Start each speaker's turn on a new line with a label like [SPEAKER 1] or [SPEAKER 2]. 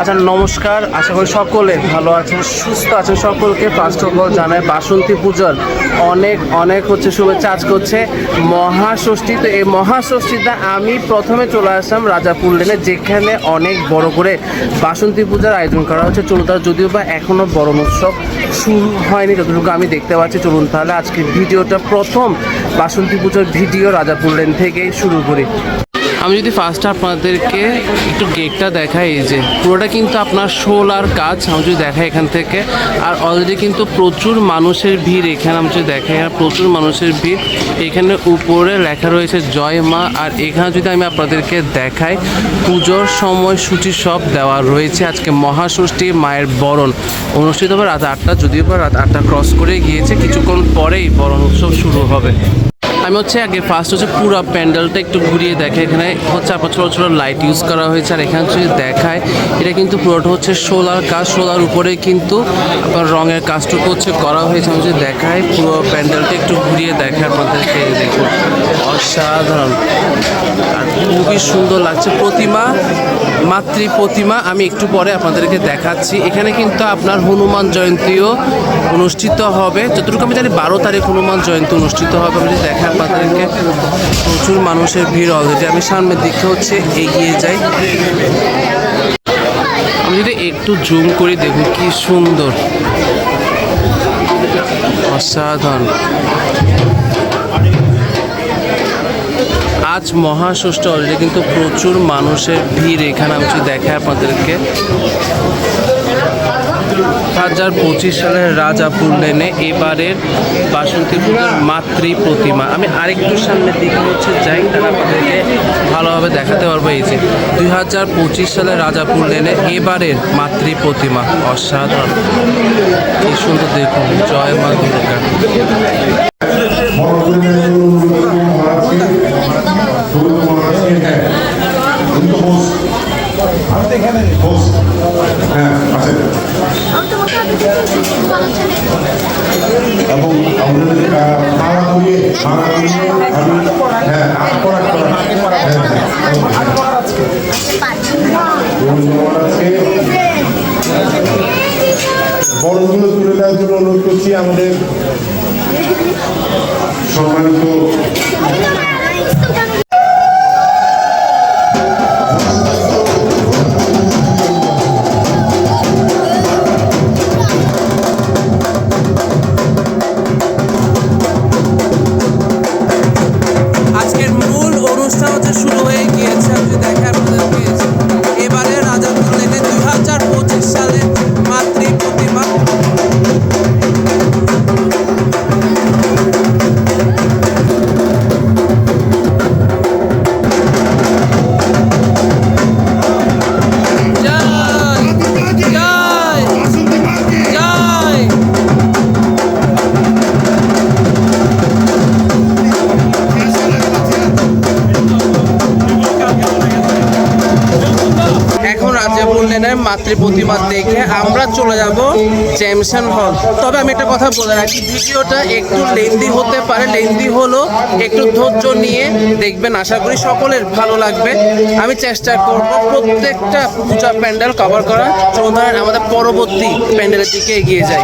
[SPEAKER 1] আচ্ছা নমস্কার। আশা করি সকলে ভালো আছেন, সুস্থ আছেন সকলকে। ফার্স্ট অফ অল জানাই। বাসন্তী পূজার অনেক অনেক হচ্ছে শুভেচ্ছা আজ করছে মহাষষ্ঠী। তো এই মহাষষ্ঠীতে আমি প্রথমে চলে আসলাম রাজাপুর লেনে, যেখানে অনেক বড় করে বাসন্তী পূজার আয়োজন করা হচ্ছে। চলুন তার যদিও বা এখনও বড় উৎসব শুরু হয়নি, যতটুকু আমি দেখতে পাচ্ছি, চলুন তাহলে আজকে ভিডিওটা প্রথম বাসন্তী পুজোর ভিডিও রাজাপুর লেন থেকেই শুরু করি। আমি যদি ফার্স্ট আপনাদেরকে একটু গেটটা দেখাই, এই যে পুরোটা কিন্তু আপনার শোলার কাজ, আমি যদি দেখাই এখান থেকে। আর অলরেডি কিন্তু প্রচুর মানুষের ভিড় এখানে, আমি যদি দেখাই আর প্রচুর মানুষের ভিড়। এখানে উপরে লেখা রয়েছে জয় মা, আর এখানে যদি আমি আপনাদেরকে দেখাই, পুজোর সময়সূচি সব দেওয়া রয়েছে। আজকে মহাষষ্ঠী মায়ের বরণ। অনুষ্ঠিত হবে রাত আটটা, যদিও বা রাত আটটা ক্রস করে গিয়েছে, কিছুক্ষণ পরেই বরণ উৎসব শুরু হবে। আমি হচ্ছে আগে ফার্স্ট হচ্ছে পুরো প্যান্ডেলটা একটু ঘুরিয়ে দেখে। এখানে হচ্ছে আপনার ছোটো ছোটো লাইট ইউজ করা হয়েছে আর এখানে যদি দেখায়, এটা কিন্তু পুরোটা হচ্ছে সোলার কাজ। সোলার উপরে কিন্তু আপনার রঙের কাজটুকু হচ্ছে করা হয়েছে। আমি যদি দেখায় পুরো প্যান্ডেলটা একটু ঘুরিয়ে দেখে আপনাদেরকে। দেখুন, অসাধারণ। খুবই সুন্দর লাগছে। প্রতিমা, মাতৃ প্রতিমা, আমি একটু পরে আপনাদেরকে দেখাচ্ছি। এখানে কিন্তু আপনার হনুমান জয়ন্তীও অনুষ্ঠিত হবে। যতটুকু আমি জানি, বারো তারিখ হনুমান জয়ন্তী অনুষ্ঠিত হবে আমি দেখা আপনাদেরকে। প্রচুর মানুষের ভিড় অলরেডি আমি সামনের দিকে হচ্ছে এগিয়ে যাই। আমি যদি একটু জুম করি, দেখুন কি সুন্দর। অসাধারণ। আজ মহাষষ্ঠী অলরেডি কিন্তু প্রচুর মানুষের ভিড় এখানে, আমি দেখাই আপনাদেরকে। হাজার পঁচিশ সালের রাজাপুর লেনে এবারের বাসন্তী পুজোর মাতৃ প্রতিমা। আমি আরেকটু সামনের দিকে হচ্ছে যাই, তাহলে আপনাদেরকে ভালোভাবে দেখাতে পারব। এই যে, দুই হাজার পঁচিশ সালের রাজাপুর লেনে এবারের মাতৃ প্রতিমা। অসাধারণ। কি সুন্দর দেখুন, জয় মা দুর্গা।
[SPEAKER 2] আমি হ্যাঁ আট করা করা আছে বড়গুলো তুলে দেওয়ার জন্য অনুরোধ করছি আমাদের সম্মানিত
[SPEAKER 1] বললেনের মাতৃ প্রতিমা দেখে আমরা চলে যাব জ্যামসন হল। তবে আমি একটা কথা বলে রাখি, ভিডিওটা একটু লেন্দি হতে পারে। লেন্দি হলো একটু ধৈর্য নিয়ে দেখবেন। আশা করি সকলের ভালো লাগবে। আমি চেষ্টা করব প্রত্যেকটা পূজা প্যান্ডেল কভার করা চলুন আমাদের পরবর্তী প্যান্ডেলের দিকে এগিয়ে যাই।